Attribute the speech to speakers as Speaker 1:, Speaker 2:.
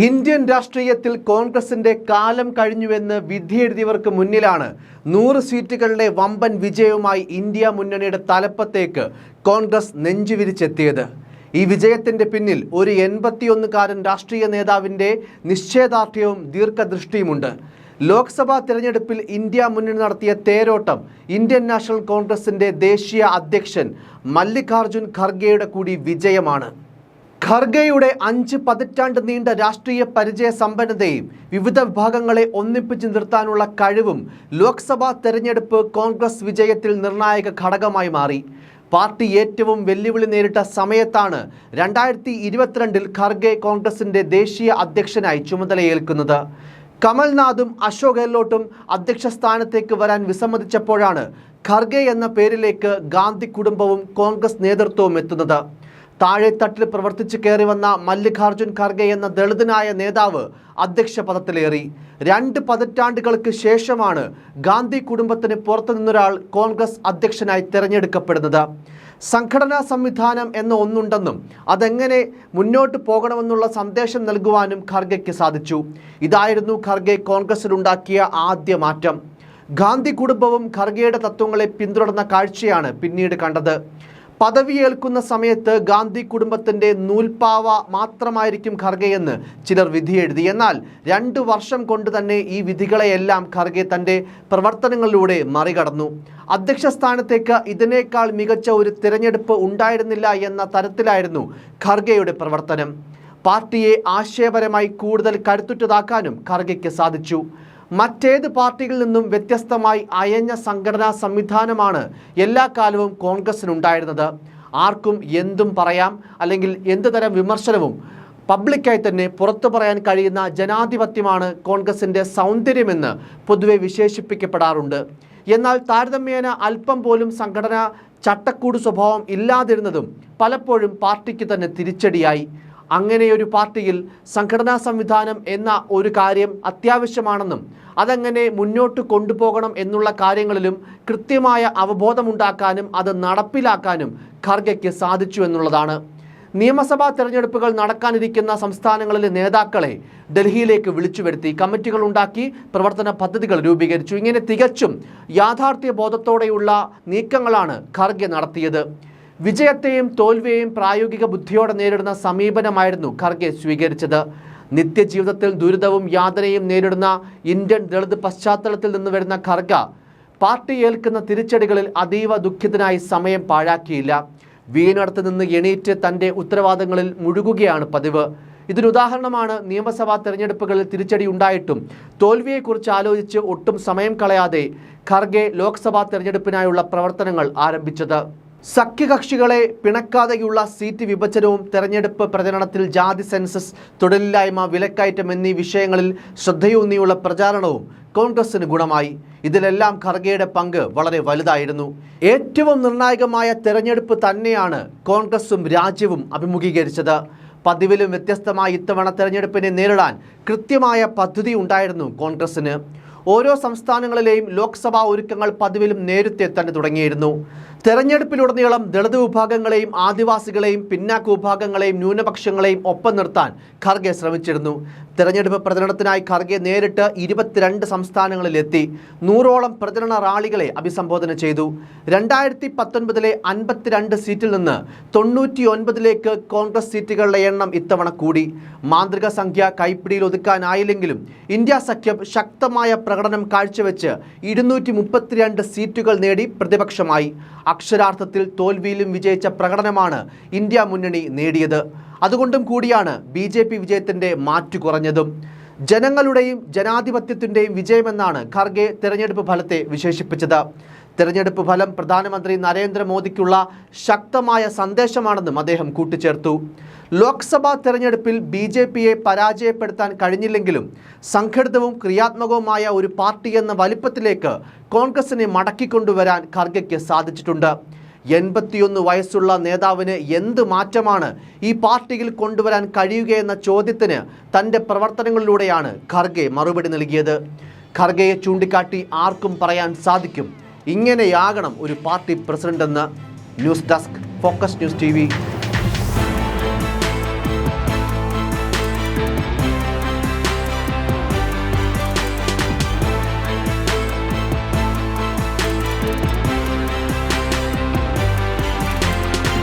Speaker 1: Indian രാഷ്ട്രീയത്തിൽ കോൺഗ്രസിന്റെ കാലം കഴിഞ്ഞുവെന്ന് വിധിയെഴുതിയവർക്ക് മുന്നിലാണ് നൂറ് സീറ്റുകളുടെ വമ്പൻ വിജയവുമായി ഇന്ത്യ മുന്നണിയുടെ തലപ്പത്തേക്ക് കോൺഗ്രസ് നെഞ്ചുവിരിച്ചെത്തിയത്. ഈ വിജയത്തിന്റെ പിന്നിൽ ഒരു എൺപത്തിയൊന്നുകാരൻ രാഷ്ട്രീയ നേതാവിന്റെ നിശ്ചയദാർഢ്യവും ദീർഘദൃഷ്ടിയുമുണ്ട്. ലോക്സഭാ തിരഞ്ഞെടുപ്പിൽ ഇന്ത്യ മുന്നണി നടത്തിയ തേരോട്ടം ഇന്ത്യൻ നാഷണൽ കോൺഗ്രസിന്റെ ദേശീയ അധ്യക്ഷൻ മല്ലികാർജുൻ ഖർഗെയുടെ കൂടി വിജയമാണ്. ഖർഗെയുടെ അഞ്ച് പതിറ്റാണ്ട് നീണ്ട രാഷ്ട്രീയ പരിചയ സമ്പന്നതയും വിവിധ വിഭാഗങ്ങളെ ഒന്നിപ്പിച്ച് നിർത്താനുള്ള കഴിവും ലോക്സഭാ തെരഞ്ഞെടുപ്പ് കോൺഗ്രസ് വിജയത്തിൽ നിർണായക ഘടകമായി മാറി. പാർട്ടി ഏറ്റവും വെല്ലുവിളി നേരിട്ട സമയത്താണ് രണ്ടായിരത്തി ഇരുപത്തിരണ്ടിൽ ഖർഗെ കോൺഗ്രസിന്റെ ദേശീയ അധ്യക്ഷനായി ചുമതലയേൽക്കുന്നത്. കമൽനാഥും അശോക് ഗെഹ്ലോട്ടും അധ്യക്ഷ സ്ഥാനത്തേക്ക് വരാൻ വിസമ്മതിച്ചപ്പോഴാണ് ഖർഗെ എന്ന പേരിലേക്ക് ഗാന്ധി കുടുംബവും കോൺഗ്രസ് നേതൃത്വവും എത്തുന്നത്. താഴെത്തട്ടിൽ പ്രവർത്തിച്ചു കയറി വന്ന മല്ലികാർജുൻ ഖർഗെ എന്ന ദളിതനായ നേതാവ് അധ്യക്ഷ പദത്തിലേറി. രണ്ട് പതിറ്റാണ്ടുകൾക്ക് ശേഷമാണ് ഗാന്ധി കുടുംബത്തിന് പുറത്തു നിന്നൊരാൾ കോൺഗ്രസ് അധ്യക്ഷനായി തിരഞ്ഞെടുക്കപ്പെടുന്നത്. സംഘടനാ സംവിധാനം എന്ന ഒന്നുണ്ടെന്നും അതെങ്ങനെ മുന്നോട്ട് പോകണമെന്നുള്ള സന്ദേശം നൽകുവാനും ഖർഗയ്ക്ക് സാധിച്ചു. ഇതായിരുന്നു ഖർഗെ കോൺഗ്രസിലുണ്ടാക്കിയ ആദ്യ മാറ്റം. ഗാന്ധി കുടുംബവും ഖർഗയുടെ തത്വങ്ങളെ പിന്തുടർന്ന കാഴ്ചയാണ് പിന്നീട് കണ്ടത്. പദവിയേൽക്കുന്ന സമയത്ത് ഗാന്ധി കുടുംബത്തിന്റെ നൂൽപ്പാവ മാത്രമായിരിക്കും ഖർഗെയെന്ന് ചിലർ വിധിയെഴുതി. എന്നാൽ രണ്ട് വർഷം കൊണ്ട് തന്നെ ഈ വിധികളെയെല്ലാം ഖർഗെ തന്റെ പ്രവർത്തനങ്ങളിലൂടെ മറികടന്നു. അധ്യക്ഷ സ്ഥാനത്തേക്ക് ഇതിനേക്കാൾ മികച്ച ഒരു തിരഞ്ഞെടുപ്പ് ഉണ്ടായിരുന്നില്ല എന്ന തരത്തിലായിരുന്നു ഖർഗെയുടെ പ്രവർത്തനം. പാർട്ടിയെ ആശയപരമായി കൂടുതൽ കരുത്തുറ്റതാക്കാനും ഖർഗയ്ക്ക് സാധിച്ചു. മറ്റേത് പാർട്ടിയിൽ നിന്നും വ്യത്യസ്തമായി അയഞ്ഞ സംഘടനാ സംവിധാനമാണ് എല്ലാ കാലവും കോൺഗ്രസിനുണ്ടായിരുന്നത്. ആർക്കും എന്തും പറയാം അല്ലെങ്കിൽ എന്ത് തരം വിമർശനവും പബ്ലിക്കായി തന്നെ പുറത്തു പറയാൻ കഴിയുന്ന ജനാധിപത്യമാണ് കോൺഗ്രസിന്റെ സൗന്ദര്യമെന്ന് പൊതുവെ വിശേഷിപ്പിക്കപ്പെടാറുണ്ട്. എന്നാൽ താരതമ്യേന അല്പം പോലും സംഘടന ചട്ടക്കൂട് സ്വഭാവം ഇല്ലാതിരുന്നതും പലപ്പോഴും പാർട്ടിക്ക് തന്നെ തിരിച്ചടിയായി. അങ്ങനെയൊരു പാർട്ടിയിൽ സംഘടനാ സംവിധാനം എന്ന ഒരു കാര്യം അത്യാവശ്യമാണെന്നും അതങ്ങനെ മുന്നോട്ട് കൊണ്ടുപോകണം എന്നുള്ള കാര്യങ്ങളിലും കൃത്യമായ അവബോധമുണ്ടാക്കാനും അത് നടപ്പിലാക്കാനും ഖർഗയ്ക്ക് സാധിച്ചു എന്നുള്ളതാണ്. നിയമസഭാ തെരഞ്ഞെടുപ്പുകൾ നടക്കാനിരിക്കുന്ന സംസ്ഥാനങ്ങളിലെ നേതാക്കളെ ഡൽഹിയിലേക്ക് വിളിച്ചു വരുത്തി കമ്മിറ്റികൾ ഉണ്ടാക്കി പ്രവർത്തന പദ്ധതികൾ രൂപീകരിച്ചു. ഇങ്ങനെ തികച്ചും യാഥാർത്ഥ്യ ബോധത്തോടെയുള്ള നീക്കങ്ങളാണ് ഖർഗെ നടത്തിയത്. വിജയത്തെയും തോൽവിയെയും പ്രായോഗിക ബുദ്ധിയോടെ നേരിടുന്ന സമീപനമായിരുന്നു ഖർഗെ സ്വീകരിച്ചത്. നിത്യജീവിതത്തിൽ ദുരിതവും യാതനയും നേരിടുന്ന ഇന്ത്യൻ ദളിത് പശ്ചാത്തലത്തിൽ നിന്ന് വരുന്ന ഖർഗ പാർട്ടി ഏൽക്കുന്ന തിരിച്ചടികളിൽ അതീവ ദുഃഖിതനായി സമയം പാഴാക്കിയില്ല. വീണടത്ത് നിന്ന് എണീറ്റ് തന്റെ ഉത്തരവാദങ്ങളിൽ മുഴുകുകയാണ് പതിവ്. ഇതിനുദാഹരണമാണ് നിയമസഭാ തെരഞ്ഞെടുപ്പുകളിൽ തിരിച്ചടി ഉണ്ടായിട്ടും തോൽവിയെക്കുറിച്ച് ആലോചിച്ച് ഒട്ടും സമയം കളയാതെ ഖർഗെ ലോക്സഭാ തെരഞ്ഞെടുപ്പിനായുള്ള പ്രവർത്തനങ്ങൾ ആരംഭിച്ചത്. സഖ്യകക്ഷികളെ പിണക്കാതെയുള്ള സീറ്റ് വിഭജനവും തെരഞ്ഞെടുപ്പ് പ്രചരണത്തിൽ ജാതി സെൻസസ് തൊഴിലില്ലായ്മ വിലക്കയറ്റം എന്നീ വിഷയങ്ങളിൽ ശ്രദ്ധയൂന്നിയുള്ള പ്രചാരണവും കോൺഗ്രസിന് ഗുണമായി. ഇതിലെല്ലാം ഖർഗെയുടെ പങ്ക് വളരെ വലുതായിരുന്നു. ഏറ്റവും നിർണായകമായ തെരഞ്ഞെടുപ്പ് തന്നെയാണ് കോൺഗ്രസും രാജ്യവും അഭിമുഖീകരിച്ചത്. പതിവിലും വ്യത്യസ്തമായ ഇത്തവണ തെരഞ്ഞെടുപ്പിനെ നേരിടാൻ കൃത്യമായ പദ്ധതി ഉണ്ടായിരുന്നു കോൺഗ്രസിന് ഓരോ സംസ്ഥാനങ്ങളിലെയും ലോക്സഭാ ഒരുക്കങ്ങൾ പതിവിലും നേരത്തെ തന്നെ തുടങ്ങിയിരുന്നു. തെരഞ്ഞെടുപ്പിലുടനീളം ദളിത് വിഭാഗങ്ങളെയും ആദിവാസികളെയും പിന്നാക്ക വിഭാഗങ്ങളെയും ന്യൂനപക്ഷങ്ങളെയും ഒപ്പം നിർത്താൻ ഖർഗെ ശ്രമിച്ചിരുന്നു. തെരഞ്ഞെടുപ്പ് പ്രചരണത്തിനായി ഖർഗെ നേരിട്ട് ഇരുപത്തിരണ്ട് സംസ്ഥാനങ്ങളിലെത്തി നൂറോളം പ്രചരണ റാലികളെ അഭിസംബോധന ചെയ്തു. രണ്ടായിരത്തി പത്തൊൻപതിലെ അൻപത്തിരണ്ട് സീറ്റിൽ നിന്ന് തൊണ്ണൂറ്റി ഒൻപതിലേക്ക് കോൺഗ്രസ് സീറ്റുകളുടെ എണ്ണം ഇത്തവണ കൂടി. മാന്ത്രിക സംഖ്യ കൈപ്പിടിയിൽ ഒതുക്കാനായില്ലെങ്കിലും ഇന്ത്യ സഖ്യം ശക്തമായ പ്രകടനം കാഴ്ചവെച്ച് ഇരുന്നൂറ്റി സീറ്റുകൾ നേടി പ്രതിപക്ഷമായി. അക്ഷരാർത്ഥത്തിൽ തോൽവിയിലും വിജയിച്ച പ്രകടനമാണ് ഇന്ത്യ മുന്നണി നേടിയത്. അതുകൊണ്ടും കൂടിയാണ് ബി ജെ പി വിജയത്തിന്റെ മാറ്റു കുറഞ്ഞതും. ജനങ്ങളുടെയും ജനാധിപത്യത്തിന്റെയും വിജയമെന്നാണ് ഖർഗെ തെരഞ്ഞെടുപ്പ് ഫലത്തെ വിശേഷിപ്പിച്ചത്. തെരഞ്ഞെടുപ്പ് ഫലം പ്രധാനമന്ത്രി നരേന്ദ്രമോദിക്കുള്ള ശക്തമായ സന്ദേശമാണെന്നും അദ്ദേഹം കൂട്ടിച്ചേർത്തു. ലോക്സഭാ തെരഞ്ഞെടുപ്പിൽ ബി ജെ പിയെ പരാജയപ്പെടുത്താൻ കഴിഞ്ഞില്ലെങ്കിലും സംഘടിതവും ക്രിയാത്മകവുമായ ഒരു പാർട്ടി എന്ന വലിപ്പത്തിലേക്ക് കോൺഗ്രസിനെ മടക്കിക്കൊണ്ടുവരാൻ ഖർഗയ്ക്ക് സാധിച്ചിട്ടുണ്ട്. എൺപത്തിയൊന്ന് വയസ്സുള്ള നേതാവിന് എന്ത് മാറ്റമാണ് ഈ പാർട്ടിയിൽ കൊണ്ടുവരാൻ കഴിയുകയെന്ന ചോദ്യത്തിന് തന്റെ പ്രവർത്തനങ്ങളിലൂടെയാണ് ഖർഗെ മറുപടി നൽകിയത്. ഖർഗയെ ചൂണ്ടിക്കാട്ടി ആർക്കും പറയാൻ സാധിക്കും. ഇങ്ങനെയാകണം ഒരു പാർട്ടി പ്രസിഡന്റ് എന്ന് news desk focus news T